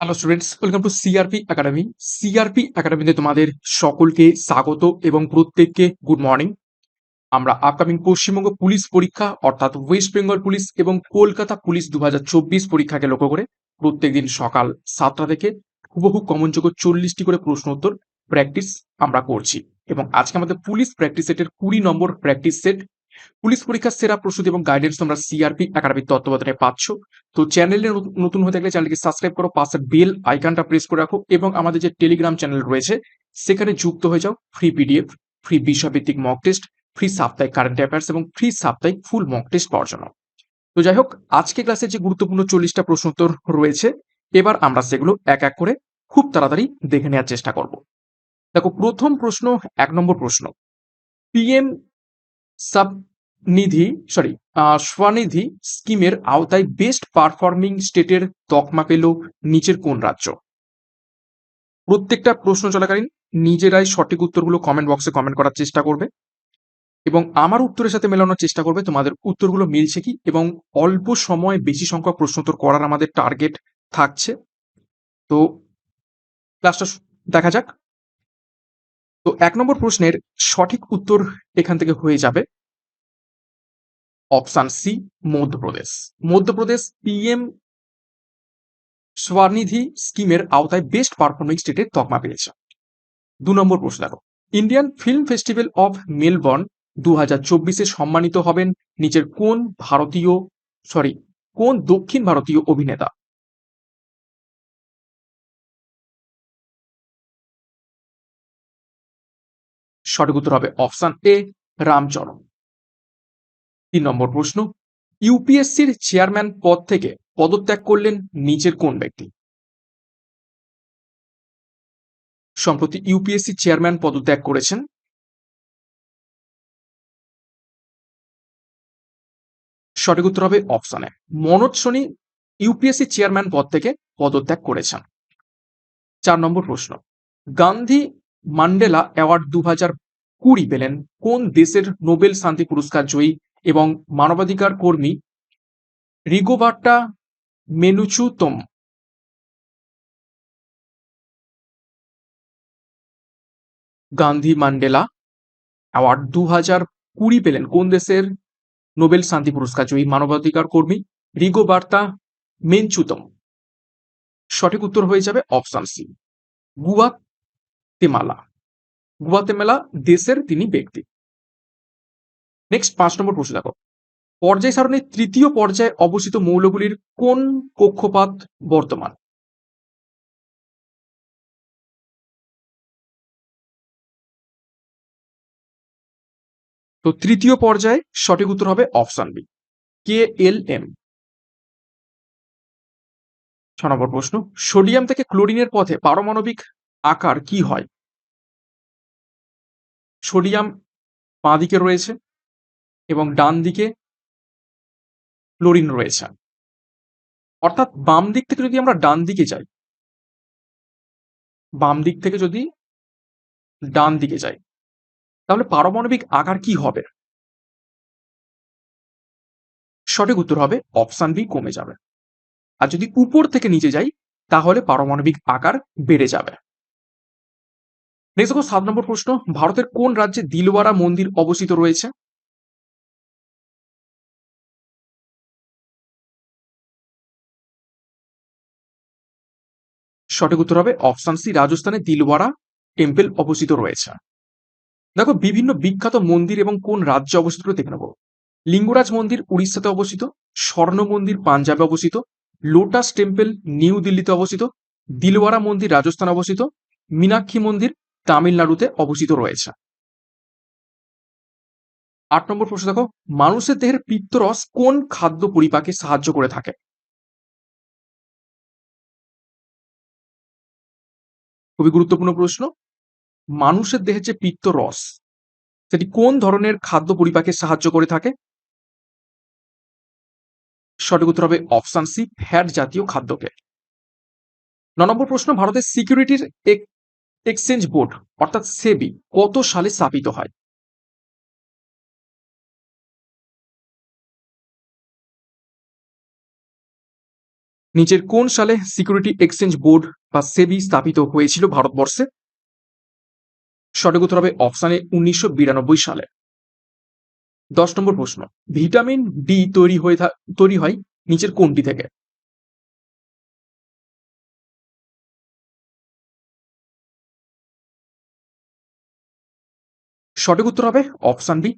Hello students welcome to CRP academy CRP একাডেমিতে তোমাদের সকলকে স্বাগত এবং প্রত্যেককে গুড মর্নিং আমরা আপকামিং পশ্চিমবঙ্গ পুলিশ পরীক্ষা, অর্থাৎ ওয়েস্ট বেঙ্গল পুলিশ এবং কলকাতা পুলিশ দু হাজার চব্বিশ পরীক্ষাকে লক্ষ্য করে প্রত্যেকদিন সকাল সাতটা থেকে হুবহু কমনযোগ্য চল্লিশটি করে প্রশ্ন উত্তর প্র্যাকটিস আমরা করছি। এবং আজকে আমাদের পুলিশ প্র্যাকটিস সেটের কুড়ি নম্বর প্র্যাকটিস সেট পুলিশ পরীক্ষার সেরা প্রস্তুতি এবং গাইডেন্স তোমরা সিআরপি একাডেমির তত্ত্বাবধানে পাচ্ছ। তো চ্যানেলে নতুন হয়ে থাকলে চ্যানেলকে সাবস্ক্রাইব করো পাশের বেল আইকনটা প্রেস করে রাখো এবং আমাদের যে টেলিগ্রাম চ্যানেল রয়েছে, সেখানে যুক্ত হয়ে যাও ফ্রি পিডিএফ ফ্রি বিষয়ভিত্তিক মক টেস্ট ফ্রি সাপ্তাহিক কারেন্ট অ্যাফেয়ার্স এবং ফ্রি সাপ্তাহিক ফুল মক টেস্ট পাওয়ার জন্য। তো যাই হোক, আজকে ক্লাসে যে গুরুত্বপূর্ণ চল্লিশটা প্রশ্ন উত্তর রয়েছে, এবার আমরা সেগুলো এক এক করে খুব তাড়াতাড়ি দেখে নেওয়ার চেষ্টা করব। দেখো, প্রথম প্রশ্ন, এক নম্বর প্রশ্ন। পিএম সাব নিধি সরি স্বনিধি স্কিমের আওতায় বেস্ট পারফর্মিং স্টেটের তকমা পেল নিচের কোন রাজ্য? প্রত্যেকটা প্রশ্ন চলাকালীন নিজেরাই সঠিক উত্তরগুলো কমেন্ট বক্সে কমেন্ট করার চেষ্টা করবে এবং আমার উত্তরের সাথে মেলানোর চেষ্টা করবে, তোমাদের উত্তরগুলো মিলছে কি এবং অল্প সময় বেশি সংখ্যক প্রশ্ন উত্তর করার আমাদের টার্গেট থাকছে। তো ক্লাসটা দেখা যাক। তো এক নম্বর প্রশ্নের সঠিক উত্তর এখান থেকে হয়ে যাবে option C Madhya Pradesh. Madhya Pradesh PM Svanidhi স্কিমের আওতায় বেস্ট পারফর্মিং স্টেটের তকমা পেয়েছে। দু নম্বর প্রশ্ন দেখো। Indian film festival of Melbourne দু হাজার চব্বিশে সম্মানিত হবেন নিচের কোন ভারতীয়, সরি, কোন দক্ষিণ ভারতীয় অভিনেতা? সঠিক উত্তর হবে অপশান এ, রামচরণ। তিন নম্বর প্রশ্ন, ইউপিএসসির চেয়ারম্যান পদ থেকে পদত্যাগ করলেন নিচের কোন ব্যক্তি? সম্প্রতি ইউপিএসসি চেয়ারম্যান পদত্যাগ করেছেন। সঠিক উত্তর হবে অপশানে মনোজ সোনি ইউপিএসসি চেয়ারম্যান পদ থেকে পদত্যাগ করেছেন। চার নম্বর প্রশ্ন, গান্ধী মান্ডেলা অ্যাওয়ার্ড দু হাজার কুড়ি পেলেন কোন দেশের নোবেল শান্তি পুরস্কার জয়ী এবং মানবাধিকার কর্মী Rigoberta Menchu? Gandhi Mandela award দু হাজার কুড়ি পেলেন কোন দেশের নোবেল শান্তি পুরস্কার জয়ী মানবাধিকার কর্মী রিগোবার্তা মেনচুতম? সঠিক উত্তর হয়ে যাবে অপশন সি, গুয়াতেমালা। গুয়াতেমালা দেশের তিনি ব্যক্তি। নেক্সট পাঁচ নম্বর প্রশ্ন দেখো। পর্যায় সারণীর তৃতীয় পর্যায়ে অবস্থিত মৌলগুলির কোন কক্ষপাত বর্তমান? তো তৃতীয় পর্যায়ে সঠিক উত্তর হবে option B K L M ছ নম্বর প্রশ্ন, সোডিয়াম থেকে ক্লোরিনের পথে পারমাণবিক আকার কি হয়? সোডিয়াম বাঁ দিকে রয়েছে এবং ডান দিকে ক্লোরিন রয়েছে। অর্থাৎ বাম দিক থেকে যদি আমরা ডান দিকে যাই, বাম দিক থেকে যদি ডান দিকে যাই, তাহলে পারমাণবিক আকার কি হবে? সঠিক উত্তর হবে অপশান বি, কমে যাবে। আর যদি উপর থেকে নিচে যাই, তাহলে পারমাণবিক আকার বেড়ে যাবে। নেক্সট দেখো সাত নম্বর প্রশ্ন, ভারতের কোন রাজ্যে দিলওয়ারা মন্দির অবস্থিত রয়েছে? সঠিক উত্তর হবে অপশান সি রাজস্থানে দিলওয়ারা টেম্পল অবস্থিত রয়েছে। দেখো, বিভিন্ন বিখ্যাত মন্দির এবং কোন রাজ্যে অবস্থিত দেখে নেব। লিঙ্গরাজ মন্দির উড়িষ্যাতে অবস্থিত, স্বর্ণ মন্দির পাঞ্জাবে অবস্থিত, লোটাস টেম্পল নিউ দিল্লিতে অবস্থিত, দিলওয়ারা মন্দির রাজস্থানে অবস্থিত, মীনাক্ষী মন্দির তামিলনাড়ুতে অবস্থিত রয়েছে। আট নম্বর প্রশ্ন দেখো, মানুষের দেহের পিত্তরস কোন খাদ্য পরিপাকে সাহায্য করে থাকে? খুবই গুরুত্বপূর্ণ প্রশ্ন। মানুষের দেহের যে পিত্ত রস সেটি কোন ধরনের খাদ্য পরিপাকে সাহায্য করে থাকে? সঠিক উত্তর হবে অপশান সি, ফ্যাট জাতীয় খাদ্যকে। ন নম্বর প্রশ্ন, ভারতের সিকিউরিটির এক্সচেঞ্জ বোর্ড, অর্থাৎ সেবি, কত সালে স্থাপিত হয়? নিচের কোন সালে সিকিউরিটি এক্সচেঞ্জ বোর্ড বা সেবি স্থাপিত হয়েছিল ভারতবর্ষে? সঠিক উত্তর হবে অপশানে উনিশশো বিরানব্বই সালে। দশ নম্বর প্রশ্ন, ভিটামিন ডি তৈরি হয়ে তৈরি হয় নিচের কোনটি থেকে? সঠিক উত্তর হবে অপশান বি।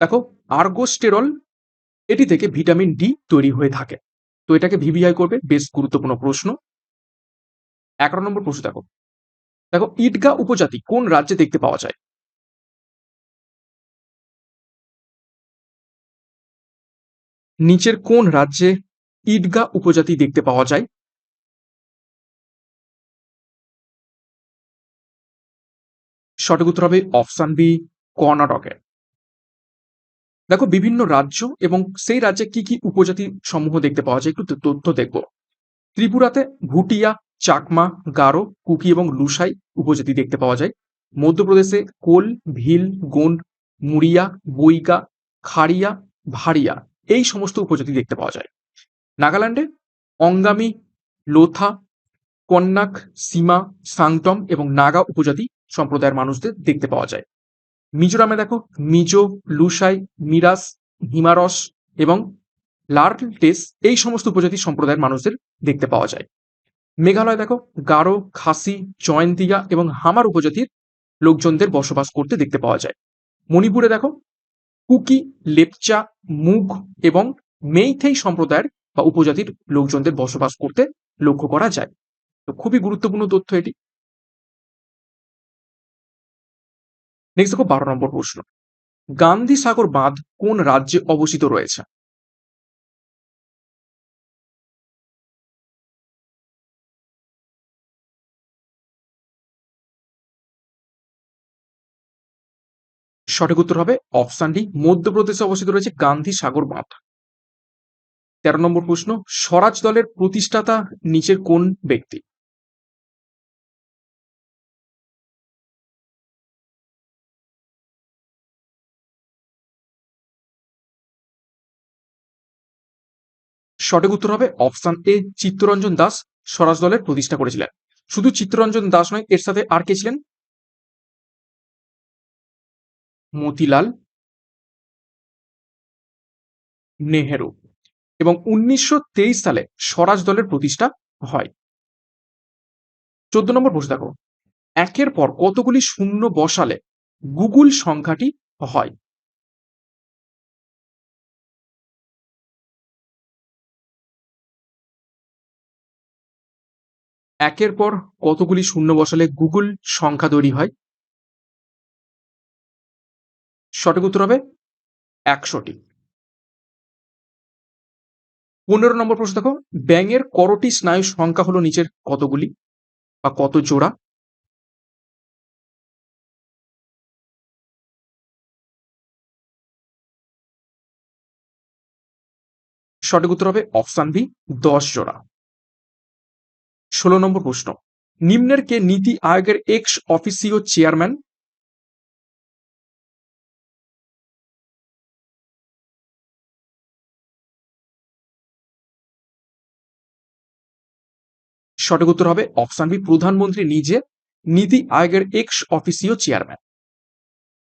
দেখো, আর্গোস্টেরল এটি থেকে ভিটামিন ডি তৈরি হয়ে থাকে। তো এটাকে ভিভিআই করবে, বেশ গুরুত্বপূর্ণ প্রশ্ন। এগারো নম্বর প্রশ্ন দেখো। দেখো ইটগা উপজাতি কোন রাজ্যে দেখতে পাওয়া যায়? নিচের কোন রাজ্যে ইটগা উপজাতি দেখতে পাওয়া যায়? সঠিক উত্তর হবে অপশান বি কর্ণাটকে দেখো, বিভিন্ন রাজ্য এবং সেই রাজ্যে কি কি উপজাতি সমূহ দেখতে পাওয়া যায়, একটু তথ্য দেখব ত্রিপুরাতে ভুটিয়া, চাকমা, গারো, কুকি এবং লুসাই উপজাতি দেখতে পাওয়া যায়। মধ্যপ্রদেশে কোল, ভিল, গোন্ড, মুড়িয়া বইকা খাড়িয়া, ভাড়িয়া এই সমস্ত উপজাতি দেখতে পাওয়া যায়। নাগাল্যান্ডে অঙ্গামি, লোথা, কন্যাক, সীমা, সাংটম এবং নাগা উপজাতি সম্প্রদায়ের মানুষদের দেখতে পাওয়া যায়। মিজোরামে দেখো, মিজো লুসাই মিরাস, হিমারস এবং লার্টেস এই সমস্ত উপজাতি সম্প্রদায়ের মানুষদের দেখতে পাওয়া যায়। মেঘালয় দেখো, গারো, খাসি, জয়ন্তিয়া এবং হামার উপজাতির লোকজনদের বসবাস করতে দেখতে পাওয়া যায়। মণিপুরে দেখো, কুকি, লেপচা, মুগ এবং মেইথেই সম্প্রদায়ের বা উপজাতির লোকজনদের বসবাস করতে লক্ষ্য করা যায়। তো খুবই গুরুত্বপূর্ণ তথ্য এটি। নেক্সট দেখো বারো নম্বর প্রশ্ন। গান্ধী সাগর বাঁধ কোন রাজ্যে অবস্থিত রয়েছে? সঠিক উত্তর হবে অপশান ডি মধ্যপ্রদেশে অবস্থিত রয়েছে গান্ধী সাগর বাঁধ। তেরো নম্বর প্রশ্ন, স্বরাজ দলের প্রতিষ্ঠাতা নিচের কোন ব্যক্তি? সঠিক উত্তর হবে অপশান এ, চিত্তরঞ্জন দাস স্বরাজ দলের প্রতিষ্ঠা করেছিলেন। শুধু চিত্তরঞ্জন দাস নয়, এর সাথে আর কে ছিলেন? মতিলাল নেহেরু। এবং উনিশশো তেইশ সালে স্বরাজ দলের প্রতিষ্ঠা হয়। চোদ্দ নম্বর প্রশ্ন দেখো। একের পর কতগুলি শূন্য বসালে গুগল সংখ্যাটি হয়? একের পর কতগুলি শূন্য বসালে গুগল সংখ্যা তৈরি হয়? সঠিক উত্তর হবে একশোটি। পনেরো নম্বর প্রশ্ন দেখো, ব্যাঙের করটি স্নায়ু সংখ্যা হলো নিচের কতগুলি বা কত জোড়া? সঠিক উত্তর হবে অপশান বি, দশ জোড়া। ষোলো নম্বর প্রশ্ন। নিম্নের কে নীতি আয়োগের এক্স অফিসিও চেয়ারম্যান সঠিক উত্তর হবে অপশান বি প্রধানমন্ত্রী নিজে নীতি আয়োগের এক্স অফিসিও চেয়ারম্যান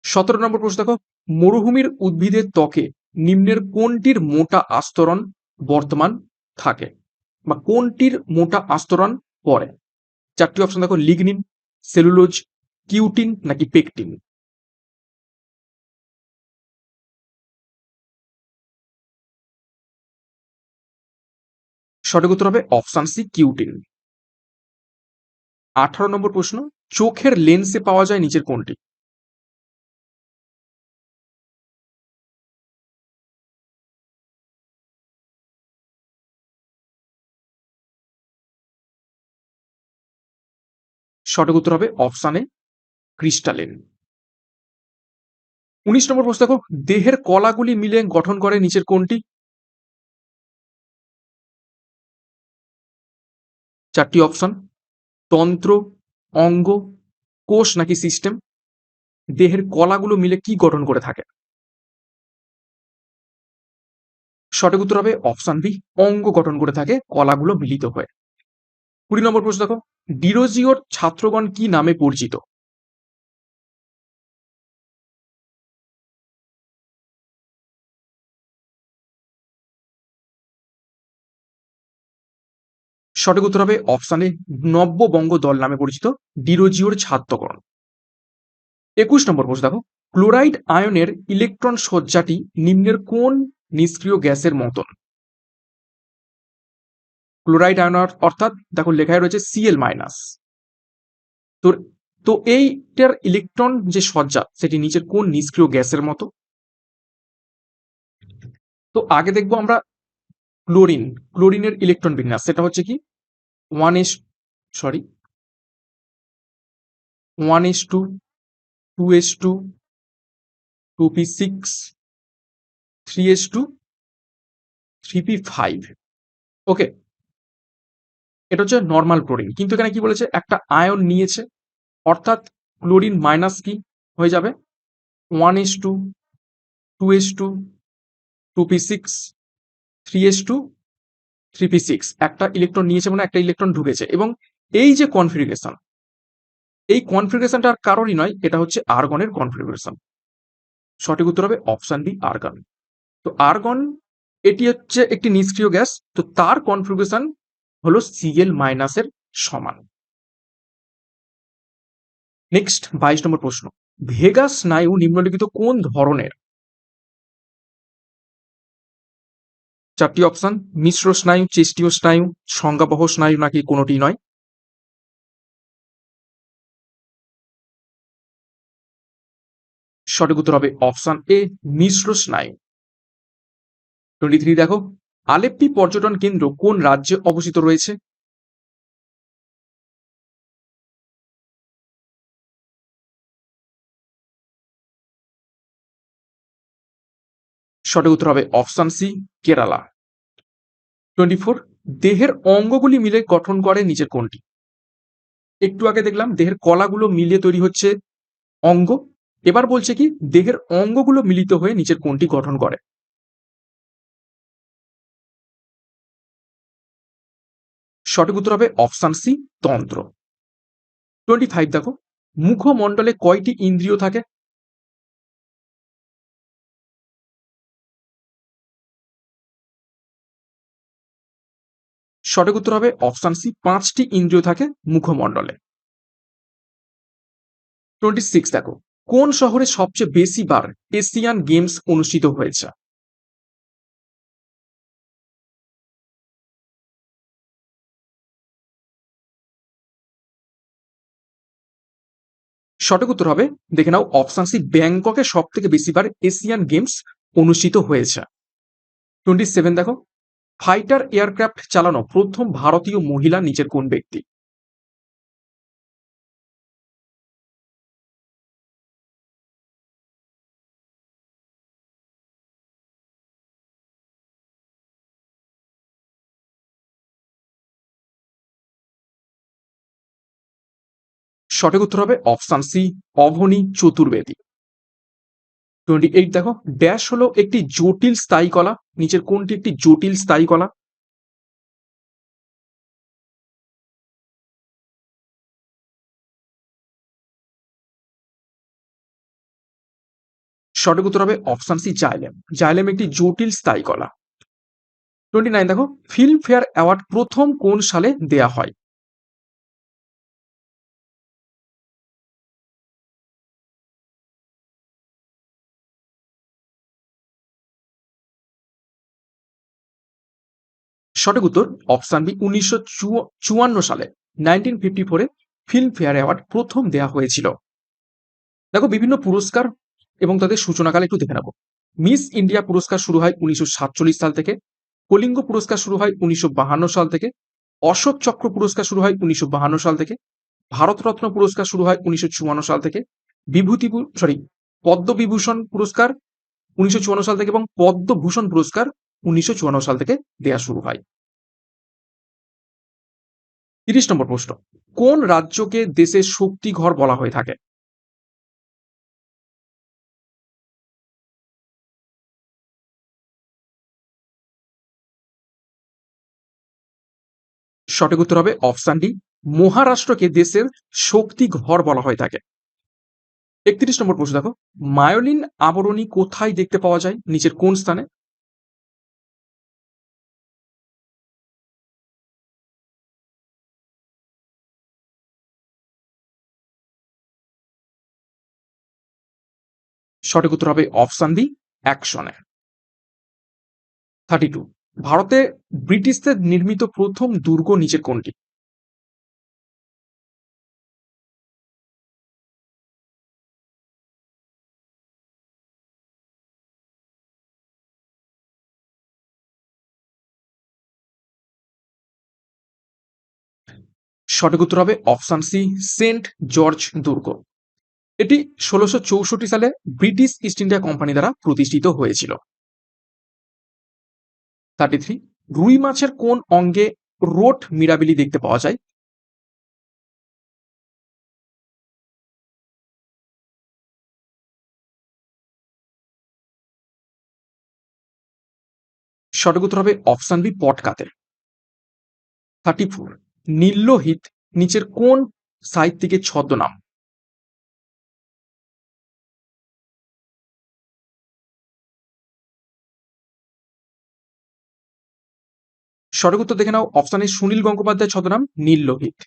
সতেরো নম্বর প্রশ্ন দেখো, মরুভূমির উদ্ভিদের ত্বকে নিম্নের কোনটির মোটা আস্তরণ বর্তমান থাকে? বা কোনটির মোটা আস্তরণ পরে? চারটি অপশন দেখো লিগনিন সেলুলোজ কিউটিন নাকি পেকটিন সঠিক উত্তর হবে অপশান সি কিউটিন আঠারো নম্বর প্রশ্ন, চোখের লেন্সে পাওয়া যায় নিচের কোনটি? সঠিক উত্তর হবে অপশানে ক্রিস্টালিন। উনিশ নম্বর প্রশ্ন, দেখো, দেহের কলাগুলি মিলে গঠন করে নিচের কোনটি? চারটি অপশন, তন্ত্র, অঙ্গ, কোষ নাকি সিস্টেম? দেহের কলাগুলো মিলে কি গঠন করে থাকে? সঠিক উত্তর হবে অপশন বি, অঙ্গ গঠন করে থাকে, কলাগুলো মিলিত হয়ে। কুড়ি নম্বর প্রশ্ন দেখো। ডিরোজিওর ছাত্রগণ কি নামে পরিচিত? সঠিক উত্তর হবে অপশানে নব্যবঙ্গ দল নামে পরিচিত ডিরোজিওর ছাত্রগণ। একুশ নম্বর প্রশ্ন দেখো। ক্লোরাইড আয়নের ইলেকট্রন সজ্জাটি নিম্নের কোন নিষ্ক্রিয় গ্যাসের মতন? ক্লোরাইড আয়ন অর্থাৎ দেখো লেখায় রয়েছে সিএল মাইনাস তো তো এইটার ইলেকট্রন যে সজ্জা, সেটি নিচের কোন নিষ্ক্রিয় গ্যাসের মতো? তো আগে দেখব আমরা ক্লোরিন ক্লোরিনের ইলেকট্রন বিন্যাস, সেটা হচ্ছে কি? One s sorry one s two two s two two p six three s two three p five okay এটা হচ্ছে নর্মাল ক্লোরিন কিন্তু এখানে কি বলেছে? একটা আয়ন নিয়েছে, অর্থাৎ ক্লোরিন মাইনাস কি হয়ে যাবে? One s two two s two two p six three s two three p six একটা ইলেকট্রন নিয়েছে মানে একটা ইলেকট্রন ঢুকেছে। এবং এই যে কনফিগারেশন এই কনফিগারেশনটার কারণই নয়, এটা হচ্ছে আর্গনের কনফিগারেশন সঠিক উত্তর হবে অপশান বি আর্গন তো আর্গন এটি হচ্ছে একটি নিষ্ক্রিয় গ্যাস। তো তার কনফিগারেশন হলো সিএল মাইনাসের সমান। নেক্সট বাইশ নম্বর প্রশ্ন। ভেগা স্নায়ু নিম্নলিখিত কোন ধরনের? চারটি অপশন, মিশ্র স্নায়ু, চেষ্টীয় স্নায়ু, সংজ্ঞাবহ স্নায়ু নাকি কোনোটি নয়? সঠিক উত্তর হবে অপশন এ, মিশ্র স্নায়ু। টোয়েন্টি থ্রি দেখো। আলেপ্পি পর্যটন কেন্দ্র কোন রাজ্যে অবস্থিত রয়েছে? সঠিক উত্তর হবে option C, Kerala. Twenty four, দেহের অঙ্গগুলি মিলে গঠন করে নিচের কোনটি একটু আগে দেখলাম দেহের কলাগুলো মিলিয়ে তৈরি হচ্ছে অঙ্গ। এবার বলছে কি, দেহের অঙ্গগুলো মিলিত হয়ে নিচের কোনটি গঠন করে। সঠিক উত্তর হবে অপশান সি, তন্ত্র। টোয়েন্টি ফাইভ দেখো, মুখমণ্ডলে কয়টি ইন্দ্রিয় থাকে? সঠিক উত্তর হবে অপশান সি, পাঁচটি ইন্দ্রিয় থাকে মুখমণ্ডলে। টোয়েন্টি সিক্স দেখো, কোন শহরে সবচেয়ে বেশি বার এশিয়ান গেমস অনুষ্ঠিত হয়েছে? সঠিক উত্তর হবে, দেখে নাও অপশন সি ব্যাংককে সব থেকে বেশিবার এশিয়ান গেমস অনুষ্ঠিত হয়েছে। টোয়েন্টি সেভেন দেখো ফাইটার এয়ারক্রাফট চালানো প্রথম ভারতীয় মহিলা নিজের কোন ব্যক্তি? সঠিক উত্তর হবে option C Avani Chaturvedi. Twenty eight দেখো ড্যাশ হলো একটি জটিল স্থায়ী কলা, নিচের কোনটি একটি জটিল স্থায়ী কলা? সঠিক উত্তর হবে অপশান সি, জাইলেম। জাইলেম একটি জটিল স্থায়ী কলা। টোয়েন্টি নাইন দেখো ফিল্ম ফেয়ার অ্যাওয়ার্ড প্রথম কোন সালে দেয়া হয়? সঠিক উত্তর অপশান বি উনিশশো চুয়ান্ন সালে নাইনটিন ফিফটি ফোরে ফিল্ম ফেয়ার অ্যাওয়ার্ড প্রথম দেয়া হয়েছিল। দেখো, বিভিন্ন পুরস্কার এবং তাদের সূচনাকাল একটু দেখে নেব। মিস ইন্ডিয়া পুরস্কার শুরু হয় উনিশশো সাতচল্লিশ সাল থেকে, কলিঙ্গ পুরস্কার শুরু হয় উনিশশো সাল থেকে, অশোক চক্র পুরস্কার শুরু হয় উনিশশো সাল থেকে, ভারতরত্ন পুরস্কার শুরু হয় উনিশশো চুয়ান্ন সাল থেকে বিভূতি সরি, পদ্মবিভূষণ পুরস্কার উনিশশো চুয়ান্ন সাল থেকে এবং পদ্মভূষণ পুরস্কার উনিশশো চুয়ান্ন সাল থেকে দেয়া শুরু হয়। তিরিশ নম্বর প্রশ্ন, কোন রাজ্যকে দেশের শক্তিঘর বলা হয়ে থাকে? সঠিক উত্তর হবে অপশান ডি, মহারাষ্ট্রকে দেশের শক্তি ঘর বলা হয়ে থাকে। একত্রিশ নম্বর প্রশ্ন দেখো, মায়োলিন আবরণী কোথায় দেখতে পাওয়া যায়? নিচের কোন স্থানে? সঠিক উত্তর হবে অপশান ডি অ্যাকশনে থার্টি টু ভারতে ব্রিটিশদের নির্মিত প্রথম দুর্গ নিচের কোনটি? সঠিক উত্তর হবে অপশান সি সেন্ট জর্জ দুর্গ। এটি ষোলোশো সালে ব্রিটিশ ইস্ট ইন্ডিয়া কোম্পানি দ্বারা প্রতিষ্ঠিত হয়েছিল। থার্টি থ্রি রুই মাছের কোন অঙ্গে রোট মিরাবিলি দেখতে পাওয়া যায়? সঠিক উত্তর হবে অপশান বি পটকাতে থার্টি ফোর নীল্যহিত নিচের কোন সাহিত্যিকের ছদ্মনাম? সঠিক উত্তর দেখে নাও। অপশানে সুনীল গঙ্গোপাধ্যায় ছদ্মনাম নীললোহিত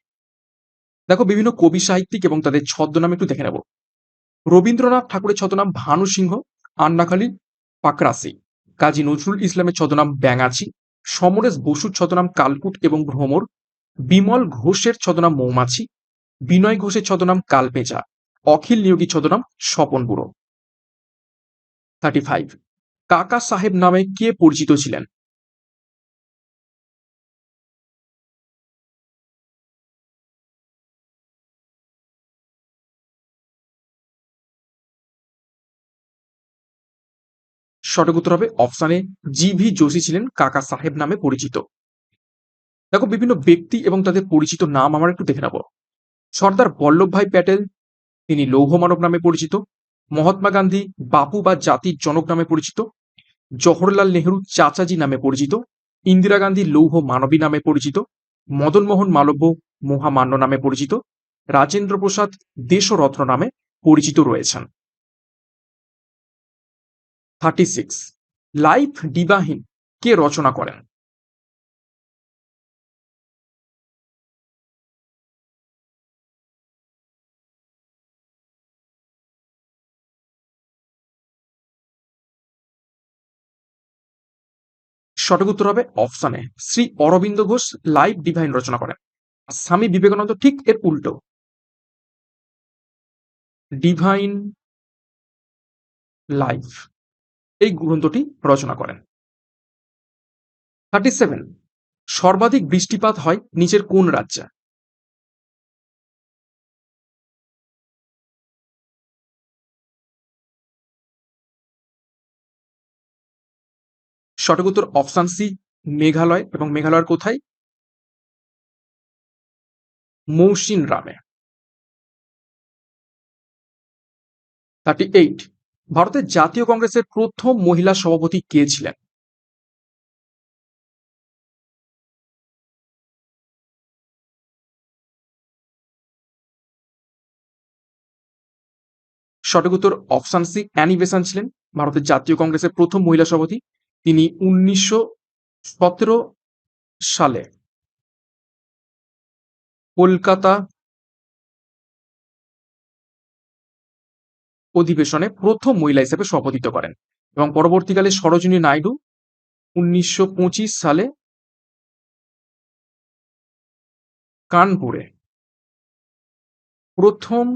দেখো, বিভিন্ন কবি সাহিত্যিক এবং তাদের ছদ্মনাম একটু দেখে নেব। রবীন্দ্রনাথ ঠাকুরের ছদ্মনাম ভানু সিংহ, আন্নাখালী পাকরাসি। কাজী নজরুল ইসলামের ছদ্মনাম ব্যাঙাচি। সমরেশ বসুর ছদ্মনাম কালকুট এবং ভ্রমর। বিমল ঘোষের ছদ্মনাম মৌমাছি। বিনয় ঘোষের ছদ্মনাম কালপেঁচা। অখিল নিয়োগী ছদ্মনাম স্বপন বুড়ো। থার্টি ফাইভ কাকা সাহেব নামে কে পরিচিত ছিলেন? সঠিক উত্তর হবে অপশানে জি ভি যোশী ছিলেন কাকা সাহেব নামে পরিচিত। দেখো, বিভিন্ন ব্যক্তি এবং তাদের পরিচিত নাম আমরা একটু দেখে নেব। সর্দার বল্লভভাই প্যাটেল, তিনি লৌহ মানব নামে পরিচিত। মহাত্মা গান্ধী, বাপু বা জাতির জনক নামে পরিচিত। জওহরলাল নেহরু চাচাজি নামে পরিচিত। ইন্দিরা গান্ধী লৌহ মানবী নামে পরিচিত। মদন মোহন মালব্য মহামান্য নামে পরিচিত। রাজেন্দ্র প্রসাদ দেশরত্ন নামে পরিচিত রয়েছেন। থার্টি সিক্স লাইফ ডিভাহিন কে রচনা করেন? সঠিক উত্তর হবে অপশানে শ্রী অরবিন্দ ঘোষ লাইভ ডিভাইন রচনা করেন। স্বামী বিবেকানন্দ ঠিক এর উল্টো। ডিভাইন লাইফ এই গ্রন্থটি রচনা করেন। থার্টি সেভেন সর্বাধিক বৃষ্টিপাত হয় নিচের কোন রাজ্যে? সঠিক উত্তর অপশান সি, মেঘালয়। এবং মেঘালয়ের কোথায়? মৌসিন রামে। থার্টি এইট ভারতের জাতীয় কংগ্রেসের প্রথম মহিলা সভাপতি কে ছিলেন? সঠিক উত্তর অপশান সি, অ্যানি বেসান ছিলেন, ভারতের জাতীয় কংগ্রেসের প্রথম মহিলা সভাপতি। তিনি উনিশশো সতেরো সালে কলকাতা অধিবেশনে প্রথম মহিলা হিসেবে সভাপতিত্ব করেন এবং পরবর্তীকালে সরোজিনী নাইডু উনিশশো পঁচিশ সালে কানপুরে প্রথম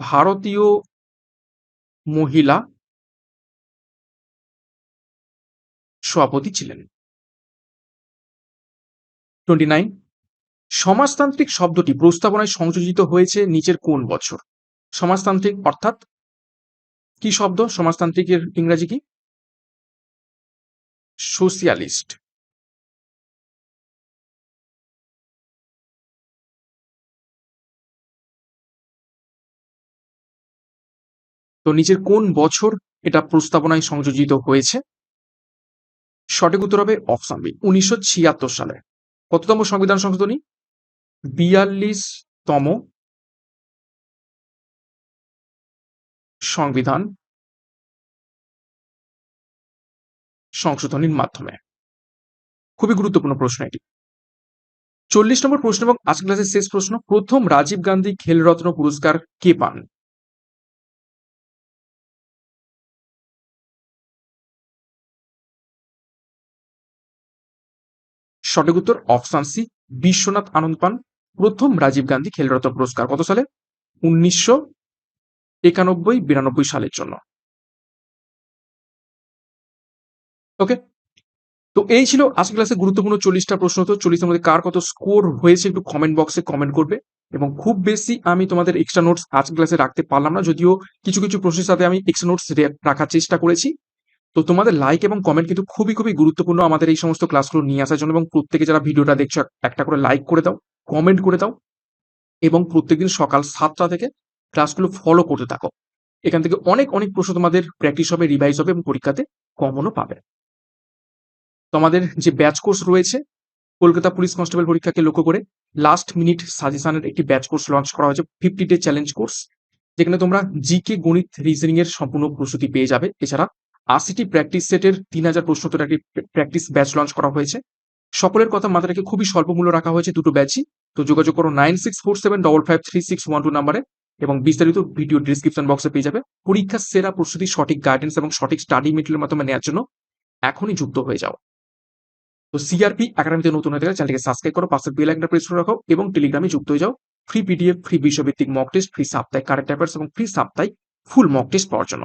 ভারতীয় মহিলা সভাপতি ছিলেন। টোয়েন্টি নাইন সমাজতান্ত্রিক শব্দটি প্রস্তাবনায় সংযোজিত হয়েছে নিচের কোন বছর? সমাজতান্ত্রিক, অর্থাৎ কি শব্দ? সমাজতান্ত্রিকের ইংরাজি কি? সোশিয়ালিস্ট। তো নিচের কোন বছর এটা প্রস্তাবনায় সংযোজিত হয়েছে? সঠিক উত্তর হবে অপশন বি, উনিশশো ছিয়াত্তর সালে। কততম সংবিধান সংশোধনী? বিয়াল্লিশতম সংবিধান সংশোধনীর মাধ্যমে। খুবই গুরুত্বপূর্ণ প্রশ্ন এটি। চল্লিশ নম্বর প্রশ্ন এবং আজকের ক্লাসের শেষ প্রশ্ন, প্রথম রাজীব গান্ধী খেলরত্ন পুরস্কার কে পান? সঠিক উত্তর অপশন সি, বিশ্বনাথ আনন্দ পান। প্রথম রাজীব গান্ধী খেলরত্ন পুরস্কার কত সালে? উনিশশো একানব্বই বিরানব্বই সালের জন্য। ওকে তো এই ছিল আজকে ক্লাসে গুরুত্বপূর্ণ চল্লিশটা প্রশ্ন। তো চল্লিশের মধ্যে কার কত স্কোর হয়েছে একটু কমেন্ট বক্সে কমেন্ট করবে। এবং খুব বেশি আমি তোমাদের এক্সট্রা নোটস আজকে ক্লাসে রাখতে পারলাম না। যদিও কিছু কিছু প্রশ্নের সাথে আমি এক্সট্রা নোটস রাখার চেষ্টা করেছি। তো তোমাদের লাইক এবং কমেন্ট কিন্তু খুবই খুবই গুরুত্বপূর্ণ আমাদের এই সমস্ত ক্লাসগুলো নিয়ে আসার জন্য এবং প্রত্যেকে যারা ভিডিওটা দেখছ, একটা করে লাইক করে দাও কমেন্ট করে দাও এবং প্রত্যেকদিন সকাল সাতটা থেকে ক্লাসগুলো ফলো করতে থাকো। এখান থেকে অনেক অনেক প্রশ্ন তোমাদের প্র্যাকটিস হবে রিভাইজ হবে এবং পরীক্ষাতে কমনও পাবে। তোমাদের যে ব্যাচ কোর্স রয়েছে, কলকাতা পুলিশ কনস্টেবল পরীক্ষাকে লক্ষ্য করে লাস্ট মিনিট সাজেশনের একটি ব্যাচ কোর্স লঞ্চ করা হয়েছে ফিফটি ডে চ্যালেঞ্জ কোর্স যেখানে তোমরা জিকে গণিত রিজনিং এর সম্পূর্ণ প্রস্তুতি পেয়ে যাবে। এছাড়া আশিটি প্র্যাকটিস সেটের তিন হাজার প্রশ্নোত্তর একটি প্র্যাকটিস ব্যাচ লঞ্চ করা হয়েছে। সকলের কথা মাথায় রেখে খুবই স্বল্প মূল্য রাখা হয়েছে দুটো ব্যাচই তো যোগাযোগ করো nine six four seven double five three six one two নাম্বারে এবং বিস্তারিত ভিডিও ডিসক্রিপশন বক্সে পেয়ে যাবে। পরীক্ষার সেরা প্রস্তুতি, সঠিক গাইডেন্স এবং সঠিক স্টাডি মেটেরিয়ালের মাধ্যমে নেওয়ার জন্য এখনই যুক্ত হয়ে যাও। তো সিআরপি একাডেমিতে নতুন হয়ে গেলে চ্যানেলকে সাবস্ক্রাইব করো, পাশের বেল আইকনটা প্রেস করে রাখো এবং টেলিগ্রামে যুক্ত হয়ে যাও। ফ্রি পিডিএফ ফ্রি বিষয়ভিত্তিক মক টেস্ট ফ্রি সাপ্তাহিক কারেন্ট অ্যাফেয়ার্স এবং ফ্রি সাপ্তাহিক ফুল মক টেস্ট পাওয়ার জন্য।